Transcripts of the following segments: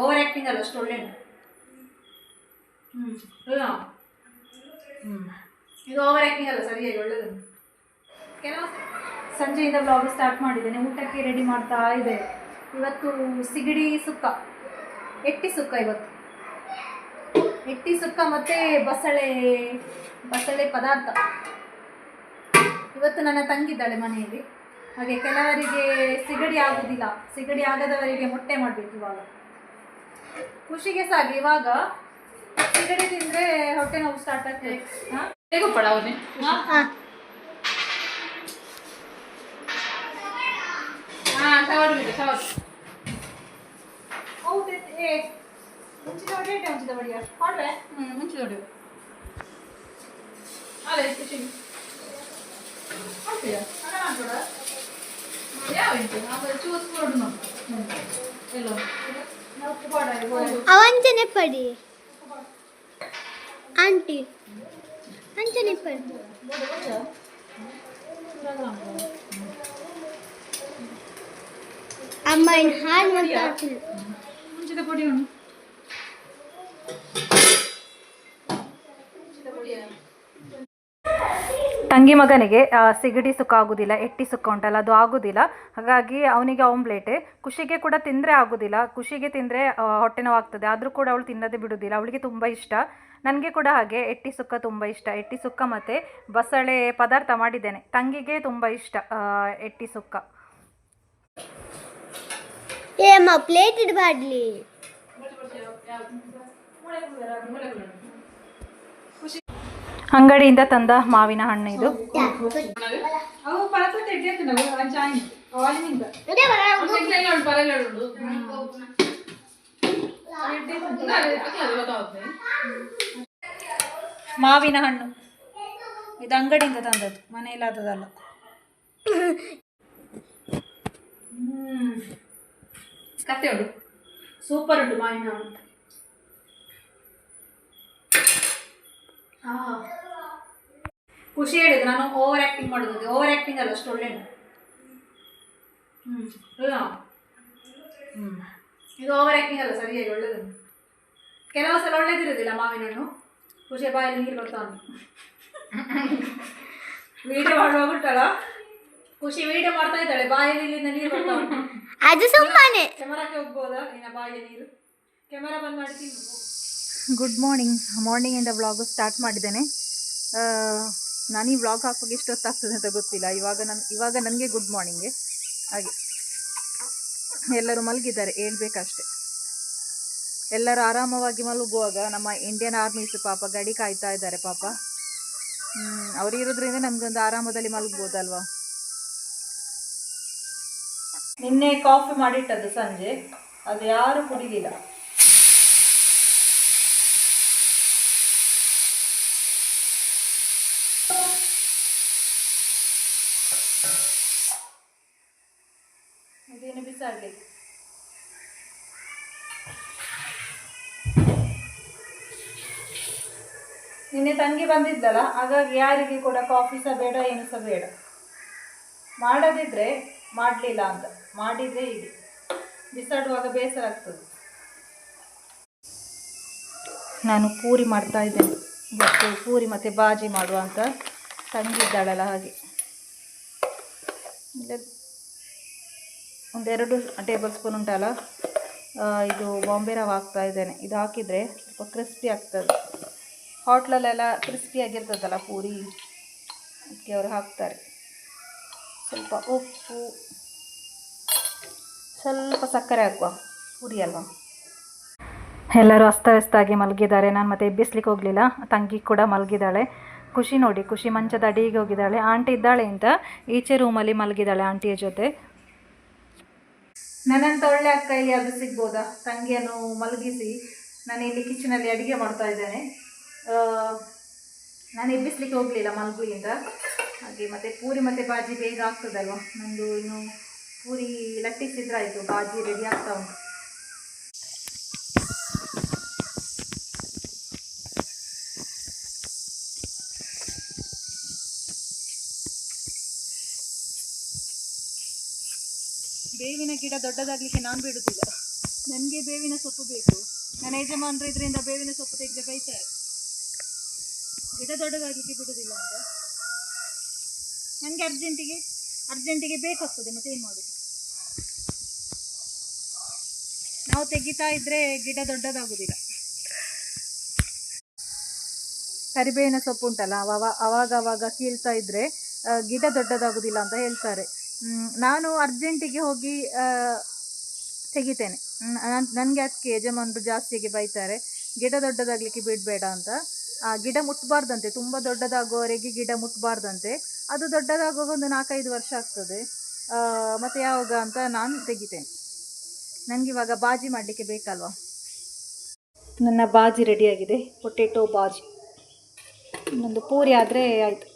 Over acting ಅಲ್ಲ, ಅಷ್ಟು ಒಳ್ಳೆ ಇದು ಓವರ್ ಆ್ಯಕ್ಟಿಂಗ್ ಅಲ್ಲ, ಸರಿಯಾಗಿ ಒಳ್ಳೆದು ಕೆಲವು ಸಂಜೆಯಿಂದ ಬ್ಲಾಗ್ ಸ್ಟಾರ್ಟ್ ಮಾಡಿದ್ದೇನೆ ಊಟಕ್ಕೆ ರೆಡಿ ಮಾಡ್ತಾ ಇದೆ. ಇವತ್ತು ಸಿಗಡಿ ಸುಕ್ಕ, ಎಟ್ಟಿ ಸುಕ್ಕ ಇವತ್ತು? ಎಟ್ಟಿ ಸುಕ್ಕ ಮತ್ತು ಬಸಳೆ ಬಸಳೆ ಪದಾರ್ಥ. ಇವತ್ತು ನನ್ನ ತಂಗಿದ್ದಾಳೆ ಮನೆಯಲ್ಲಿ. ಹಾಗೆ ಕೆಲವರಿಗೆ ಸಿಗಡಿ ಆಗೋದಿಲ್ಲ, ಸಿಗಡಿ ಆಗದವರಿಗೆ ಮೊಟ್ಟೆ ಮಾಡಬೇಕು ಇವಾಗ. ಖುಷಿಗೆ ಸಾಕು ಇವಾಗ ಸಿಗಡಿ ತಿಂದ್ರೆ ಹೊಟ್ಟೆ ನೋವು ಸ್ಟಾರ್ಟ್ ಆಗ್ತದೆ. ಹಾಂ? ಪಡ ಹೌದು ಏ ಮುಂಚಿತ ಹೊಡೆಯಟ್ಟೆ ಮುಂಚಿತ ಹೊಡೆಯ ಖುಷಿ. ಯಾವ ಚೂಸ್ ಕೊಡು ನಾವು ಎಲ್ಲೋ ನಾವು ಕುಬಾಡ ಅವಂಚನೆ ಪಡಿ ಆಂಟಿ ಅಂಚನೆ ಪಡಿ ಅಮ್ಮ ಇನ್ನು ಹಾಲು ಮಾತಾಡ್ತೀನಿ ಮುಂಚಿತ ಪೊಡಿ ಉಂಟು ತಂಗಿ ಮಗನಿಗೆ ಸಿಗಡಿ ಸುಖ ಆಗೋದಿಲ್ಲ, ಎಟ್ಟಿ ಸುಖ ಉಂಟಲ್ಲ, ಅದು ಆಗೋದಿಲ್ಲ. ಹಾಗಾಗಿ ಅವನಿಗೆ ಆಮ್ಲೆಟ್ ಖುಷಿಗೆ ಕೂಡ ತಿಂದರೆ ಆಗೋದಿಲ್ಲ. ಖುಷಿಗೆ ತಿಂದರೆ ಹೊಟ್ಟೆ ನೋವಾಗ್ತದೆ. ಆದರೂ ಕೂಡ ಅವಳು ತಿನ್ನದೇ ಬಿಡೋದಿಲ್ಲ. ಅವಳಿಗೆ ತುಂಬ ಇಷ್ಟ. ನನಗೆ ಕೂಡ ಹಾಗೆ, ಎಟ್ಟಿ ಸುಕ್ಕ ತುಂಬ ಇಷ್ಟ. ಎಟ್ಟಿ ಸುಕ್ಕ ಮತ್ತು ಬಸಳೆ ಪದಾರ್ಥ ಮಾಡಿದ್ದೇನೆ. ತಂಗಿಗೆ ತುಂಬ ಇಷ್ಟ ಎಟ್ಟಿ ಸುಕ್ಕ. ಪ್ಲೇಟ್ ಅಂಗಡಿಯಿಂದ ತಂದ ಮಾವಿನ ಹಣ್ಣು ಇದು. ಮಾವಿನ ಹಣ್ಣು. ಇದು ಅಂಗಡಿಯಿಂದ ತಂದದ್ದು ಮನೆಯಲ್ಲಾದದಲ್ಲ ಕತ್ತೆ ಉಂಟು. ಸೂಪರ್ ಉಂಟು ಮಾವಿನ ಹಣ್ಣು. ಖುಷಿ ಹೇಳಿದ್ದು ನಾನು ಓವರ್ ಆ್ಯಕ್ಟಿಂಗ್ ಮಾಡೋದು ಓವರ್ ಆ್ಯಕ್ಟಿಂಗ್ ಅಲ್ಲ ಅಷ್ಟು ಒಳ್ಳೆ ಹ್ಞೂ ಹ್ಞೂ ಇದು ಓವರ್ ಆ್ಯಕ್ಟಿಂಗ್ ಅಲ್ಲ ಸರಿಯಾಗಿ ಒಳ್ಳೆದು ಕೆಲವು ಸಲ ಒಳ್ಳೇದಿರೋದಿಲ್ಲ ಮಾವಿನ ಹಣ್ಣು ಖುಷಿ ಬಾಯಲ್ಲಿ ನೀರು ಬರ್ತಾ ಉಂಟು ವಿಡಿಯೋ ಮಾಡುವಾಗ ಉಂಟಲ್ಲ ಖುಷಿ ವಿಡಿಯೋ ಮಾಡ್ತಾ ಇದ್ದಾಳೆ ಬಾಯಲ್ಲಿ ಇಲ್ಲಿಂದ ನೀರು ಬರ್ತಾ ಉಂಟು ಅದು ಸುಮ್ಮನೆ ಕ್ಯಾಮರಾಕ್ಕೆ ಹೋಗ್ಬೋದಾ ನಿನ್ನ ಬಾಯಿಯ ನೀರು ಕ್ಯಾಮರಾ ಬಂದ್ ಮಾಡಿ ಗುಡ್ ಮಾರ್ನಿಂಗ್ ಮಾರ್ನಿಂಗಿಂದ ವ್ಲಾಗು ಸ್ಟಾರ್ಟ್ ಮಾಡಿದ್ದೇನೆ ಆ, ನಾನು ಈ ವ್ಲಾಗ್ ಹಾಕೋಕೆ ಎಷ್ಟು ಹೊತ್ತಾಗ್ತದೆ ಅಂತ ಗೊತ್ತಿಲ್ಲ. ಇವಾಗ ನಾನು, ಇವಾಗ ನನಗೆ ಗುಡ್ ಮಾರ್ನಿಂಗೆ ಹಾಗೆ. ಎಲ್ಲರೂ ಮಲಗಿದ್ದಾರೆ, ಹೇಳ್ಬೇಕಷ್ಟೆ. ಎಲ್ಲರೂ ಆರಾಮವಾಗಿ ಮಲಗುವಾಗ ನಮ್ಮ ಇಂಡಿಯನ್ ಆರ್ಮೀಸ್ ಪಾಪ ಗಡಿ ಕಾಯ್ತಾ ಇದ್ದಾರೆ ಪಾಪ. ಅವರು ಇರೋದ್ರಿಂದ ನಮಗೊಂದು ಆರಾಮದಲ್ಲಿ ಮಲಗ್ಬೋದಲ್ವಾ? ನಿನ್ನೆ ಕಾಫಿ ಮಾಡಿಟ್ಟದ್ದು ಸಂಜೆ. ಅದು ಯಾರು ಕುಡಿಲಿಲ್ಲ. ತಂಗಿ ಬಂದಿದ್ದಲ್ಲ, ಹಾಗಾಗಿ ಯಾರಿಗೆ ಕೂಡ ಕಾಫಿ ಸಹ ಬೇಡ, ಏನು ಸಹ ಬೇಡ. ಮಾಡದಿದ್ರೆ ಮಾಡಲಿಲ್ಲ ಅಂತ. ಮಾಡಿದರೆ ಹೀಗೆ ಬಿಸಾಡುವಾಗ ಬೇಸರ ಆಗ್ತದೆ. ನಾನು ಪೂರಿ ಮಾಡ್ತಾ ಇದ್ದೇನೆ. ಮತ್ತು ಪೂರಿ ಮತ್ತು ಬಾಜಿ ಮಾಡುವ ಅಂತ ತಂಗಿದ್ದಾಳಲ್ಲ ಹಾಗೆ. ಒಂದೆರಡು ಟೇಬಲ್ ಸ್ಪೂನ್ ಉಂಟಲ್ಲ ಇದು ಬಾಂಬೆ ರವೆ ಹಾಕ್ತಾ ಇದ್ದೇನೆ. ಇದು ಹಾಕಿದರೆ ಸ್ವಲ್ಪ ಕ್ರಿಸ್ಪಿ ಆಗ್ತದೆ. ಹೋಟ್ಲಲ್ಲೆಲ್ಲ ಕ್ರಿಸ್ಪಿಯಾಗಿರ್ತದಲ್ಲ ಪೂರಿ? ಅದಕ್ಕೆ ಅವರು ಹಾಕ್ತಾರೆ. ಸ್ವಲ್ಪ ಉಪ್ಪು, ಸ್ವಲ್ಪ ಸಕ್ಕರೆ ಹಾಕುವ, ಪೂರಿ ಅಲ್ವಾ? ಎಲ್ಲರೂ ಅಸ್ತವ್ಯಸ್ತಾಗಿ ಮಲಗಿದ್ದಾರೆ. ನಾನು ಮತ್ತೆ ಎಬ್ಬಿಸ್ಲಿಕ್ಕೆ ಹೋಗಲಿಲ್ಲ. ತಂಗಿ ಕೂಡ ಮಲಗಿದ್ದಾಳೆ. ಖುಷಿ ನೋಡಿ, ಖುಷಿ ಮಂಚದ ಅಡಿಗೆ ಹೋಗಿದ್ದಾಳೆ. ಆಂಟಿ ಇದ್ದಾಳೆ ಅಂತ ಈಚೆ ರೂಮಲ್ಲಿ ಮಲಗಿದ್ದಾಳೆ ಆಂಟಿಯ ಜೊತೆ. ನನ್ನಂತ ಒಳ್ಳೆ ಅಕ್ಕ ಇಲ್ಲಿ ಅದು ಸಿಗ್ಬೋದಾ? ತಂಗಿಯನ್ನು ಮಲಗಿಸಿ, ನಾನು ಇಲ್ಲಿ ಕಿಚನಲ್ಲಿ ಅಡುಗೆ ಮಾಡ್ತಾ ಇದ್ದೇನೆ. ನಾನು ಎಬ್ಬಿಸ್ಲಿಕ್ಕೆ ಹೋಗಲಿಲ್ಲ ಮಲಗು ಹಾಗೆ ಮತ್ತು ಪೂರಿ ಮತ್ತು ಬಾಜಿ ಬೇಗ ಆಗ್ತದಲ್ವ? ನಂದು ಇನ್ನು ಪೂರಿ ಲಟ್ಟಿಸಿದ್ರಾಯಿತು, ಬಾಜಿ ರೆಡಿ ಆಗ್ತಾ ಉಂಟು. ಬೇವಿನ ಗಿಡ ದೊಡ್ಡದಾಗಲಿಕ್ಕೆ ನಾನು ಬಿಡುತ್ತಿಲ್ಲ ನನಗೆ ಬೇವಿನ ಸೊಪ್ಪು ಬೇಕು. ನನ್ನ ಯಜಮಾನರು ಇದರಿಂದ ಬೇವಿನ ಸೊಪ್ಪು ತೆಗೆದು ಬೈತಾರೆ ಗಿಡ ದೊಡ್ಡದಾಗಲಿಕ್ಕೆ ಬಿಡುವುದಿಲ್ಲ ಅಂತ ನನಗೆ ಅರ್ಜೆಂಟಿಗೆ ಅರ್ಜೆಂಟಿಗೆ ಬೇಕಾಗ್ತದೆ, ಮತ್ತೆ ಏನು ಮಾಡೋದು? ನಾವು ತೆಗಿತಾ ಇದ್ರೆ ಗಿಡ ದೊಡ್ಡದಾಗುವುದಿಲ್ಲ ಕರಿಬೇವಿನ ಸೊಪ್ಪು ಉಂಟಲ್ಲ ಅವ ಅವಾಗ ಅವಾಗ ಕೀಳ್ತಾ ಇದ್ರೆ ಗಿಡ ದೊಡ್ಡದಾಗುವುದಿಲ್ಲ ಅಂತ ಹೇಳ್ತಾರೆ. ನಾನು ಅರ್ಜೆಂಟಿಗೆ ಹೋಗಿ ತೆಗಿತೇನೆ. ನನಗೆ ಅದಕ್ಕೆ ಯಜಮಾನರು ಜಾಸ್ತಿಯಾಗಿ ಬೈತಾರೆ, ಗಿಡ ದೊಡ್ಡದಾಗಲಿಕ್ಕೆ ಬಿಡಬೇಡ ಅಂತ. ಗಿಡ ಮುಟ್ಬಾರ್ದಂತೆ ತುಂಬ ದೊಡ್ಡದಾಗುವವರೆಗೆ ಗಿಡ ಮುಟ್ಬಾರ್ದಂತೆ. ಅದು ದೊಡ್ಡದಾಗುವಾಗ ಒಂದು ನಾಲ್ಕೈದು ವರ್ಷ ಆಗ್ತದೆ. ಮತ್ತು ಮತ್ತೆ ಯಾವಾಗ ಅಂತ ನಾನು ತೆಗಿತೇನೆ. ನನಗೆ ಇವಾಗ ಬಾಜಿ ಮಾಡಲಿಕ್ಕೆ ಬೇಕಲ್ವಾ? ನನ್ನ ಬಾಜಿ ರೆಡಿಯಾಗಿದೆ ಪೊಟೆಟೊ ಬಾಜಿ. ಇನ್ನೊಂದು ಪೂರಿ ಆದರೆ ಆಯಿತು.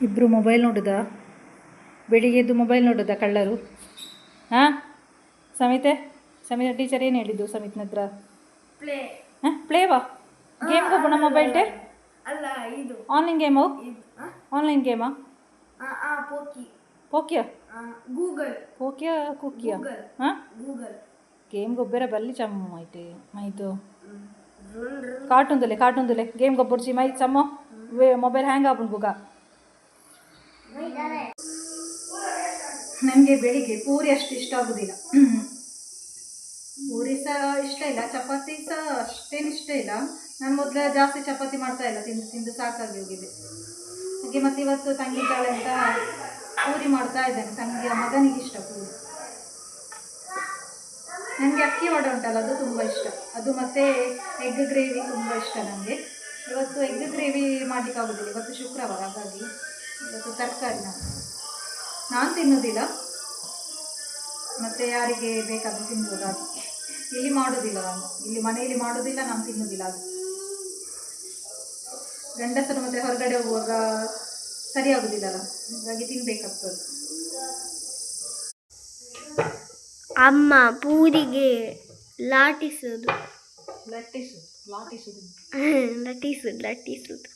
ಇಬ್ಬರು ಮೊಬೈಲ್ ನೋಡುದ? ಬೆಳಿಗ್ಗೆ ಎದ್ದು ಮೊಬೈಲ್ ನೋಡುದಾ ಕಳ್ಳರು? ಹಾಂ? ಸಮಿತೆ ಸಮಿತ ಟೀಚರ್ ಏನು ಹೇಳಿದ್ದು ಸಮಿತ್ನ ಹತ್ರ? ಪ್ಲೇ ಹಾಂ ಪ್ಲೇವಾ ಗೇಮ್ ಹೋಗೋಣ ಮೊಬೈಲ್ ಟೇ ಅಲ್ಲ ಇದು. ಆನ್ಲೈನ್ ಗೇಮು ಆನ್ಲೈನ್ ಗೇಮಾ ಆ? ಪೋಕಿ ಪೋಕಿಯ ಗೂಗಲ್ ಪೋಕಿಯ ಕುಕ್ಕಿಯ ಹಾಂ ಗೂಗಲ್ ಗೇಮ್ ಗೊಬ್ಬರ ಬಲ್ಲಿ ಚಮ್ಮ ಐತೆ ಮೈತು ಕಾಟುಂದುಲೆ ಕಾಟುಂದುಲೆ ಗೇಮ್ ಗೊಬ್ಬರ್ಚಿ ಮೈ ಚಮ್ಮ. ಮೊಬೈಲ್ ಹ್ಯಾಂಗ್ ಆಪುಂಡು ಬುಗ ನನಗೆ ಬೆಳಿಗ್ಗೆ ಪೂರಿ ಅಷ್ಟು ಇಷ್ಟ ಆಗೋದಿಲ್ಲ. ಪೂರಿ ಸಹ ಇಷ್ಟ ಇಲ್ಲ ಚಪಾತಿ ಸಹ ಅಷ್ಟೇನು ಇಷ್ಟ ಇಲ್ಲ. ನಾನು ಮೊದಲೇ ಜಾಸ್ತಿ ಚಪಾತಿ ಮಾಡ್ತಾ ಇಲ್ಲ, ತಿಂದು ತಿಂದು ಸಾಕಾಗಿ ಹೋಗಿದೆ. ಹಾಗೆ ಮತ್ತೆ ಇವತ್ತು ತಂಗಿ ತಾಳೆ ಅಂತ ಪೂರಿ ಮಾಡ್ತಾ ಇದ್ದೇನೆ, ತಂಗಿಯ ಮಗನಿಗೆ ಇಷ್ಟ ಪೂರಿ. ನನಗೆ ಅಕ್ಕಿ ವಡೆ ಉಂಟಲ್ಲ, ಅದು ತುಂಬ ಇಷ್ಟ. ಅದು ಮತ್ತೆ ಎಗ್ ಗ್ರೇವಿ ತುಂಬ ಇಷ್ಟ ನನಗೆ ಇವತ್ತು ಎಗ್ ಗ್ರೇವಿ ಮಾಡಲಿಕ್ಕೆ ಆಗೋದಿಲ್ಲ, ಇವತ್ತು ಶುಕ್ರವಾರ, ಹಾಗಾಗಿ ಇವತ್ತು ತರಕಾರಿ ನಾನು. ನಾನು ತಿನ್ನೋದಿಲ್ಲ. ಮತ್ತೆ ಯಾರಿಗೆ ಬೇಕಾದರೂ ತಿನ್ಬೋದು ಇಲ್ಲಿ ಮಾಡೋದಿಲ್ಲ ನಾನು. ಇಲ್ಲಿ ಮನೆಯಲ್ಲಿ ಮಾಡೋದಿಲ್ಲ, ನಾನು ತಿನ್ನೋದಿಲ್ಲ. ಅದು ಗಂಡಸರು ಮತ್ತು ಹೊರಗಡೆ ಹೋಗುವಾಗ ಸರಿ ಆಗೋದಿಲ್ಲಲ್ಲ ಹಾಗಾಗಿ ತಿನ್ಬೇಕಾಗ್ತದೆ. ಅಮ್ಮ ಪೂರಿಗೆ ಲಾಟಿಸೋದು ಲಟ್ಟಿಸು ಲಾಟಿಸುದು ಲಟ್ಟಿಸುದು ಲಟ್ಟಿಸುದು.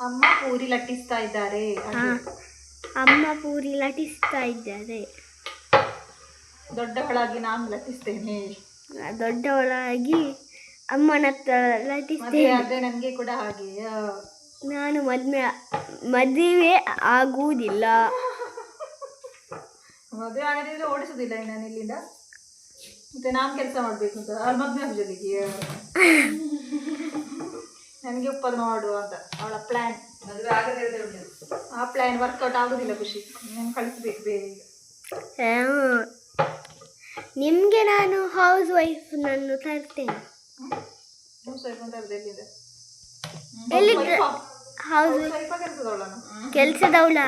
ಅಮ್ಮ ಪೂರಿ ಲಟ್ಟಿಸ್ತಾ ಇದ್ದಾರೆ. ಅಮ್ಮ ಪೂರಿ ಲಟ್ಟಿಸ್ತಾ ಇದ್ದಾರೆ. ದೊಡ್ಡವಳಾಗಿ ನಾನು ಲಟ್ಟಿಸ್ತೇನೆ. ದೊಡ್ಡವಳಾಗಿ ಅಮ್ಮನ ಹತ್ರ ಮದುವೆ ಲಟಿಸ್ತೇನೆ ಆದ್ರೆ ನನಗೆ ಕೂಡ ಹಾಗೆ ನಾನು ಮದುವೆ ಮದುವೆ ಆಗುವುದಿಲ್ಲ. ಮದುವೆ ಆಗದಿದ್ರೆ ಓಡಿಸೋದಿಲ್ಲ ನಾನು ಇಲ್ಲಿಂದ? ಮತ್ತೆ ನಾನು ಕೆಲಸ ಮಾಡಬೇಕು ಅಂತ ಅವಳ ಮದುವೆ ಜೊತೆಗೆ. ನನಗೆ ಉಪ್ಪದ ಮಾಡುವ ಅಂತ ಅವಳ ಪ್ಲ್ಯಾನ್ ಮದುವೆ ಆಗದೇ ಉಂಟು ಆ ಪ್ಲ್ಯಾನ್ ವರ್ಕೌಟ್ ಆಗೋದಿಲ್ಲ ಖುಷಿ ನಾನು ಕಳಿಸ್ಬೇಕು ಬೇರೆ ನಿಮಗೆ ನಾನು ಹೌಸ್ ವೈಫ್ನನ್ನು ತರ್ತೇನೆ. ವೈಫ್ ನಾನು ಇರೋದು ಕೆಲಸದವಳ?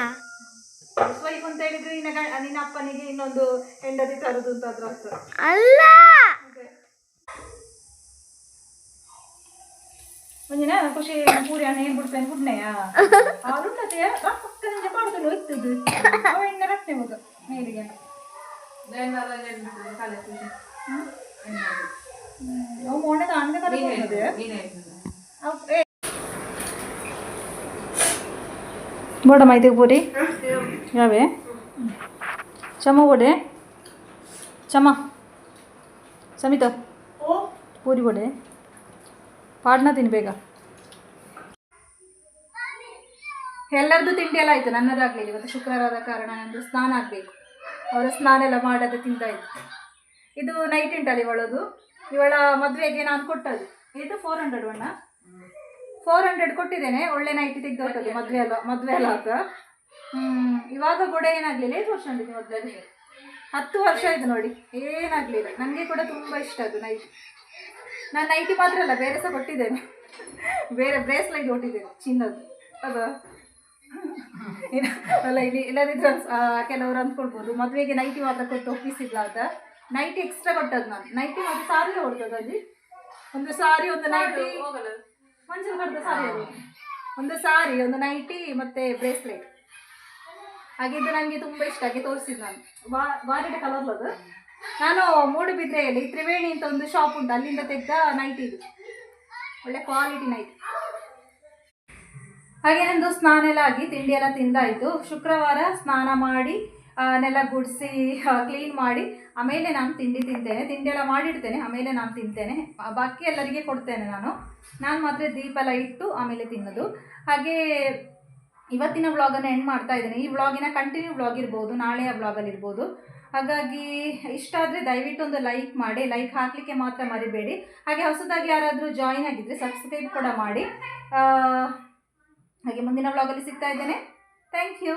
ಹೌಸ್ ವೈಫ್ ಅಂತ ಹೇಳಿದ್ರೆ ನಿನ್ನ ಅಪ್ಪನಿಗೆ ಇನ್ನೊಂದು ಹೆಂಡತಿ ತರುದು ಅಂತ ಅದ್ರ ಅಲ್ಲ! ಒಂದಿನ ಖುಷಿ ಪೂರಿ ಹಣ ಏನ್ ಬಿಡ್ತೇನೆ? ಗುಡ್ನೆಯ? ಅವಳುಂಟತೆಯ ಪಕ್ಕದಿಂದ ಮಾಡುದಿಲ್ಲ ಒಯ್ತದ್ದು ಅವ ಮಗ ಮೇಲಿಗೆ. ಕಾಲೇಜ್ ಖುಷಿ ತಾಂಡೆ ತರಬಹುದು ಬೋಡ ಮೈದೆಗೆ ಪೂರಿ. ಯಾವೇ ಚಮ ಬೋಡೆ. ಚಮ. ಸಮಿತ. ಪೂರಿ ಬೋಡೆ. ಪಾಡ್ನ ತಿನ್ ಬೇಗ. ಎಲ್ಲರದು ತಿಂಡಿ ಎಲ್ಲ ಆಯಿತು ನನ್ನದಾಗಲಿಲ್ಲ ಇವತ್ತು ಶುಕ್ರವಾರದ ಕಾರಣ ನಂದು ಸ್ನಾನ ಆಗ್ಬೇಕು. ಅವರ ಸ್ನಾನ ಎಲ್ಲ ಮಾಡೋದು ತಿಂತಾಯಿತ್ತು ಇದು ನೈಟ್ ಉಂಟಲ್ಲಿ ಇವಳದು? ಇವಳ ಮದುವೆಗೆ ನಾನು ಕೊಟ್ಟದ್ದು. ಇದು ಫೋರ್ ಹಂಡ್ರೆಡ್ ಅಣ್ಣ. ಫೋರ್ ಹಂಡ್ರೆಡ್ ಕೊಟ್ಟಿದ್ದೇನೆ. ಒಳ್ಳೆ ನೈಟಿ ತೆಗೆದು ಹೋಗ್ತದೆ ಮದುವೆ ಅಲ್ಲ ಮದುವೆ ಅಲ್ಲ ಅಂತ. ಹ್ಮ್, ಇವಾಗ ಕೂಡ ಏನಾಗಲಿಲ್ಲ? ಏನು ವರ್ಷ ಮದುವೆ ಹತ್ತು ವರ್ಷ ಇದು ನೋಡಿ. ಏನಾಗಲಿಲ್ಲ. ನನಗೆ ಕೂಡ ತುಂಬ ಇಷ್ಟ ಅದು ನೈಟಿ ನಾನು ನೈಟಿ ಮಾತ್ರ ಅಲ್ಲ ಬೇರೆ ಸಹ ಕೊಟ್ಟಿದ್ದೇನೆ. ಬೇರೆ ಬ್ರೇಸ್ಲೈಟ್ ಕೊಟ್ಟಿದ್ದೇನೆ ಚಿನ್ನದ್ದು. ಅದು. ಅಲ್ಲ ಇಲ್ಲಿ ಇಲ್ಲದಿದ್ರೆ ಆ, ಕೆಲವರು ಅಂದ್ಕೊಳ್ಬೋದು. ಮದುವೆಗೆ ನೈಟಿ ಮಾತ್ರ ಕೊಟ್ಟು ಒಪ್ಪಿಸಿದ್ಲ ಅಂತ. ನೈಟಿ ಎಕ್ಸ್ಟ್ರಾ ಕೊಟ್ಟದ್ದು ನಾನು. ನೈಟಿ ಮತ್ತು ಸಾರಿ ಹೊಡ್ತದ್ದು ಅಲ್ಲಿ ಒಂದು ಸಾರಿ ಒಂದು ನೈಟಿ ಮಂಜಲ್ ಕಡ್ದ ಸಾರಿ ಅದು. ಒಂದು ಸಾರಿ ಒಂದು ನೈಟಿ ಮತ್ತೆ ಬ್ರೇಸ್ಲೆಟ್ ಹಾಗಿದ್ದು ನನಗೆ ತುಂಬ ಇಷ್ಟ ಆಗಿ ತೋರಿಸಿದ್ದು ನಾನು. ಬಾ ಬಾರಿಡ ಕಲರ್ ಅದು. ನಾನು ಮೂಡುಬಿದ್ರೆಯಲ್ಲಿ ತ್ರಿವೇಣಿ ಅಂತ ಒಂದು ಶಾಪ್ ಉಂಟು ಅಲ್ಲಿಂದ ತೆಗೆದ ನೈಟ್ ಇದು. ಒಳ್ಳೆ ಕ್ವಾಲಿಟಿ ನೈಟ್ ಹಾಗೆ ನಂದು ಸ್ನಾನ ಎಲ್ಲ ಆಗಿ ತಿಂಡಿ ಎಲ್ಲ ತಿಂದಾಯಿತು. ಶುಕ್ರವಾರ ಸ್ನಾನ ಮಾಡಿ ನೆಲ ಗುಡಿಸಿ ಕ್ಲೀನ್ ಮಾಡಿ, ಆಮೇಲೆ ನಾನು ತಿಂಡಿ ತಿಂತೇನೆ. ತಿಂಡಿ ಎಲ್ಲ ಮಾಡಿಡ್ತೇನೆ, ಆಮೇಲೆ ನಾನು ತಿಂತೇನೆ. ಬಾಕಿ ಎಲ್ಲರಿಗೆ ಕೊಡ್ತೇನೆ ನಾನು. ನಾನು ಮಾತ್ರ ದೀಪ ಎಲ್ಲ ಇಟ್ಟು ಆಮೇಲೆ ತಿನ್ನೋದು. ಹಾಗೆ ಇವತ್ತಿನ ವ್ಲಾಗನ್ನು ಎಂಡ್ ಮಾಡ್ತಾ ಇದ್ದೇನೆ. ಈ ವ್ಲಾಗಿನ ಕಂಟಿನ್ಯೂ ವ್ಲಾಗ್ ಇರ್ಬೋದು, ನಾಳೆಯ ವ್ಲಾಗಲ್ಲಿ ಇರ್ಬೋದು. ಹಾಗಾಗಿ ಇಷ್ಟ ಆದರೆ ದಯವಿಟ್ಟು ಒಂದು ಲೈಕ್ ಮಾಡಿ ಲೈಕ್ ಹಾಕಲಿಕ್ಕೆ ಮಾತ್ರ ಮರಿಬೇಡಿ. ಹಾಗೆ ಹೊಸದಾಗಿ ಯಾರಾದರೂ ಜಾಯಿನ್ ಆಗಿದ್ದರೆ ಸಬ್ಸ್ಕ್ರೈಬ್ ಕೂಡ ಮಾಡಿ. ಹಾಗೆ ಮುಂದಿನ ವ್ಲಾಗಲ್ಲಿ ಸಿಗ್ತಾ ಇದ್ದೇನೆ. Thank you